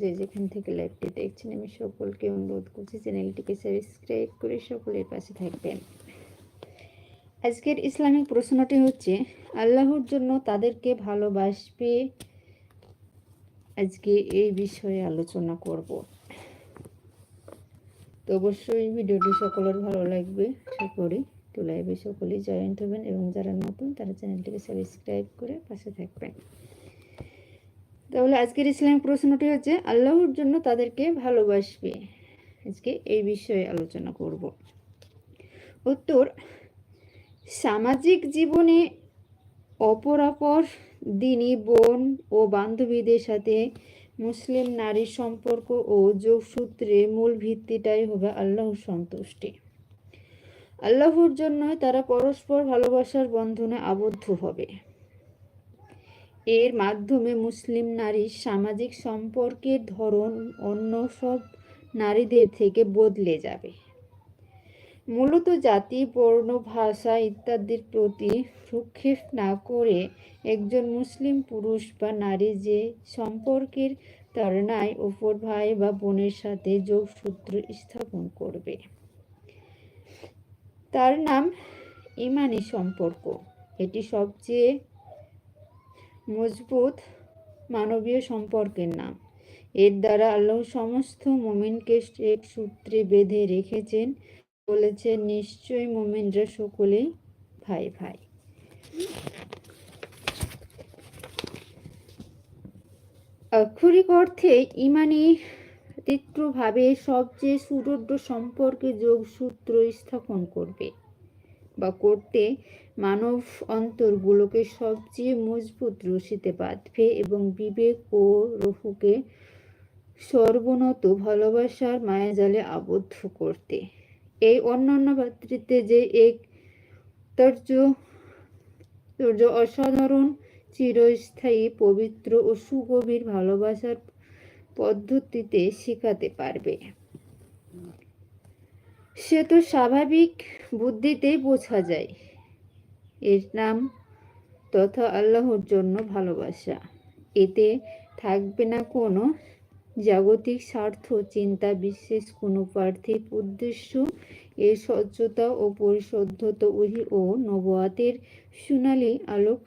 যে যেখান থেকে লাইভটি দেখছেন, আমি সকলকে অনুরোধ করছি চ্যানেলটিকে সাবস্ক্রাইব করে সকলের পাশে থাকবেন। আজকের ইসলামিক প্রশ্নটি হচ্ছে, আল্লাহর জন্য তাদেরকে ভালোবাসবে? আজকে এই বিষয়ে আলোচনা করব। তো অবশ্যই ভিডিওটি সকলের ভালো লাগবে, আশা করি। তো লাইভে সকলেই জয়েন্ট হবেন এবং যারা নতুন, তারা চ্যানেলটিকে সাবস্ক্রাইব করে পাশে থাকবেন। তাহলে আজকের ইসলামিক প্রশ্নটি হচ্ছে, আল্লাহর জন্য তাদেরকে ভালোবাসবে। আজকে এই বিষয়ে আলোচনা করব। উত্তর, সামাজিক জীবনে অপরাপর দিনী বোন ও বান্ধবীদের সাথে মুসলিম নারীর সম্পর্ক ও যোগসূত্রে মূল ভিত্তিটাই হবে আল্লাহর সন্তুষ্টি। আল্লাহর জন্য তারা পরস্পর ভালোবাসার বন্ধনে আবদ্ধ হবে। এর মাধ্যমে মুসলিম নারীর সামাজিক সম্পর্কের ধরন অন্য সব নারীদের থেকে বদলে যাবে। মূলত জাতি, বর্ণ, ভাষা ইত্যাদির প্রতি সুক্ষেপ না করে একজন মুসলিম পুরুষ বা নারী যে সম্পর্কের তারনায় ওপর ভাই বা বোনের সাথে যোগসূত্র স্থাপন করবে। তার নাম ইমানি সম্পর্ক। এটি সবচেয়ে মজবুত মানবীয় সম্পর্কের নাম। এর দ্বারা আল্লাহ সমস্ত মোমিনকে এক সূত্রে বেঁধে রেখেছেন, বলেছেন, নিশ্চয়ই মোমিনরা সকলেই ভাই ভাই। আক্ষরিক অর্থে, ইমানি তীব্রভাবে সবচেয়ে সুদৃঢ় সম্পর্কে যোগসূত্র স্থাপন করবে। বা করতে মানব অন্তরগুলোকে সবচেয়ে মজবুত রশিতে বাঁধবে এবং বিবেক ও রহুকে সর্বনত ভালোবাসার মায়াজালে আবদ্ধ করতে। এই অন্যান্য ভাতৃত্বে যে এক তর্য অসাধারণ, চিরস্থায়ী, পবিত্র ও সুগভীর ভালোবাসার পদ্ধতিতে শেখাতে পারবে। সে তো স্বাভাবিক বুদ্ধিতেই বোঝা যায়। এর নাম তথা আল্লাহর জন্য ভালোবাসা। এতে থাকবে না কোনো জাগতিক স্বার্থ, চিন্তা বিশেষ কোনো পার্থিব উদ্দেশ্য। এর স্বচ্ছতা ও পরিশুদ্ধতা উহি ও নবাতের সোনালি আলোক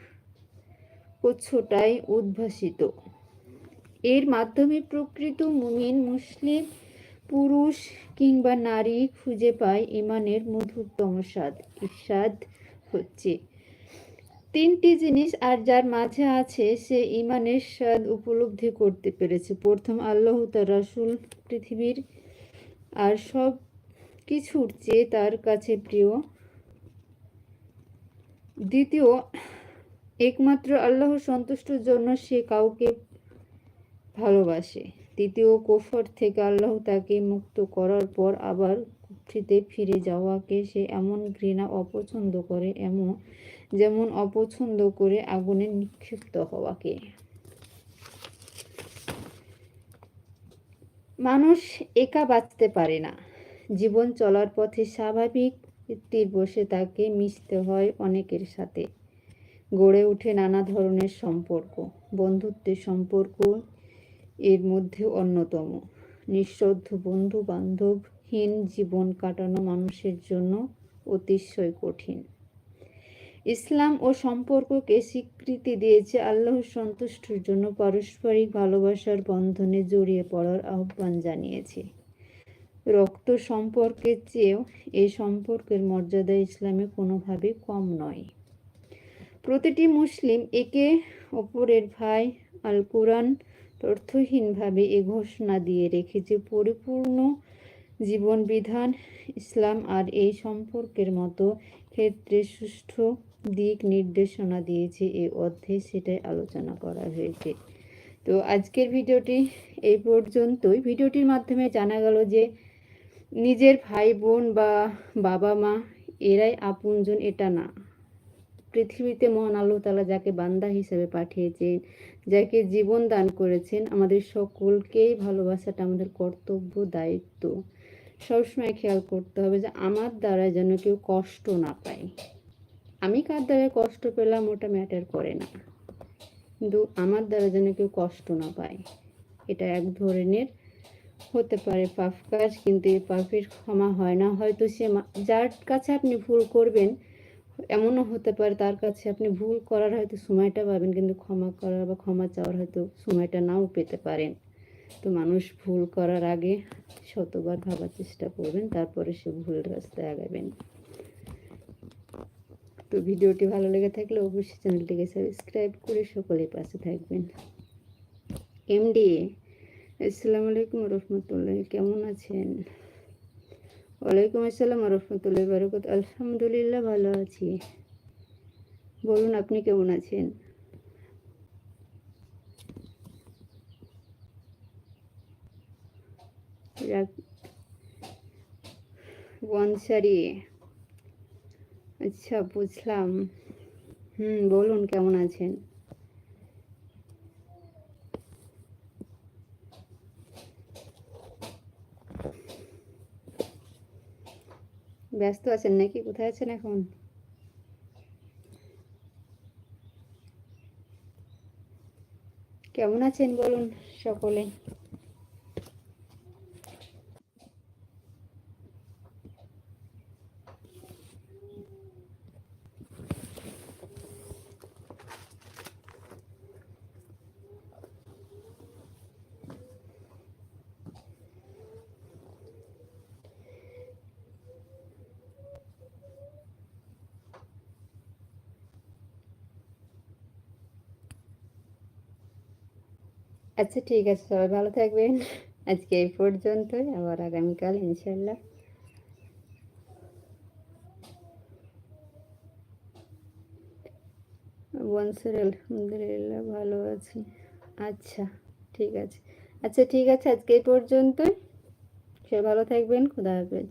কচ্ছটায় উদ্ভাসিত। এর মাধ্যমে প্রকৃত মুমিন মুসলিম পুরুষ কিংবা নারী খুঁজে পায় ইমানের মধুরতম স্বাদ স্বাদ হচ্ছে। তিনটি জিনিস আর যার মাঝে আছে সে ইমানের স্বাদ উপলব্ধি করতে পেরেছে। প্রথম, আল্লাহ তার রাসুল পৃথিবীর আর সব কিছুর চেয়ে তার কাছে প্রিয়। দ্বিতীয়, একমাত্র আল্লাহ সন্তুষ্টর জন্য সে কাউকে ভালোবাসে। তৃতীয় কোফর থেকে আল্লাহ তাকে মুক্ত করার পর আবার কুফরিতে ফিরে যাওয়াকে সে এমন ঘৃণা অপছন্দ করে এমন, যেমন অপছন্দ করে আগুনে নিক্ষিপ্ত হওয়াকে। মানুষ একা বাঁচতে পারে না। জীবন চলার পথে স্বাভাবিক তীর বসে তাকে মিশতে হয় অনেকের সাথে। গড়ে ওঠে নানা ধরনের সম্পর্ক, বন্ধুত্বের সম্পর্ক এর মধ্যে অন্যতম। নিঃশ্রদ্ধ বন্ধু বান্ধবহীন জীবন কাটানো মানুষের জন্য অতিশয় কঠিন। ইসলাম ও সম্পর্ককে স্বীকৃতি দিয়েছে আল্লাহর সন্তুষ্টির জন্য পারস্পরিক ভালোবাসার বন্ধনে জড়িয়ে পড়ার আহ্বান জানিয়েছে। রক্ত সম্পর্কের চেয়েও এই সম্পর্কের মর্যাদা ইসলামে কোনোভাবে কম নয়। প্রতিটি মুসলিম একে অপরের ভাই আল কোরআন অর্থহীনভাবে এ ঘোষণা দিয়ে রেখেছে পরিপূর্ণ জীবন বিধান ইসলাম আর এই সম্পর্কের মতো ক্ষেত্রে সুষ্ঠু দিক নির্দেশনা দিয়েছে এই অধ্যায়ে সেটাই আলোচনা করা হয়েছে। তো আজকের ভিডিওটি এই পর্যন্তই। ভিডিওটির মাধ্যমে জানা গেল যে নিজের ভাই বোন বা বাবা মা, এরাই আপনজন, এটা না। পৃথিবীতে মহান আল্লাহ তালা যাকে বান্দা হিসেবে পাঠিয়েছেন, যাকে জীবন দান করেছেন, আমাদের সকলকেই ভালোবাসাটা আমাদের কর্তব্য, দায়িত্ব। সবসময় খেয়াল করতে হবে যে আমার দ্বারা যেন কেউ কষ্ট না পায়। আমি কার দ্বারা কষ্ট পেলাম ওটা ম্যাটার করে না। কিন্তু আমার দ্বারা যেন কেউ কষ্ট না পায়, এটা এক ধরনের হতে পারে পাপ কাজ, কিন্তু এই পাপের ক্ষমা হয় না। হয়তো সে যার কাছে আপনি ভুল করবেন এমনও হতে পারে তার কাছে আপনি ভুল করার হয়তো সময়টা পাবেন, কিন্তু ক্ষমা করার বা ক্ষমা চাওয়ার হয়তো সময়টা নাও পেতে পারেন। তো মানুষ ভুল করার আগে শতবার ভাবার চেষ্টা করবেন, তারপরে সে ভুল রাস্তায় আগাবেন। তো ভিডিওটি ভালো লেগে থাকলে অবশ্যই চ্যানেলটিকে সাবস্ক্রাইব করে সকলের পাশে থাকবেন। এমডি, আসসালামু আলাইকুম রহমতুল্লাহ, কেমন আছেন? ওয়ালাইকুম আসসালাম রহমতুল্লাহ বারকত আলহামদুলিল্লাহ ভালো আছি। বলুন, আপনি কেমন আছেন? বনসারি। আচ্ছা বুঝলাম। হুম, বলুন, কেমন আছেন? ব্যস্ত আছেন নাকি? কোথায় আছেন এখন? কেমন আছেন বলুন সকলে? আচ্ছা ঠিক আছে, সবাই ভালো থাকবেন। আজকে এই পর্যন্তই, আবার আগামীকাল ইনশাল্লাহ বনসের আলহামদুলিল্লাহ ভালো আছি। আচ্ছা ঠিক আছে। আচ্ছা ঠিক আছে, আজকে এই পর্যন্তই। সে ভালো থাকবেন, খুদা হাফেজ।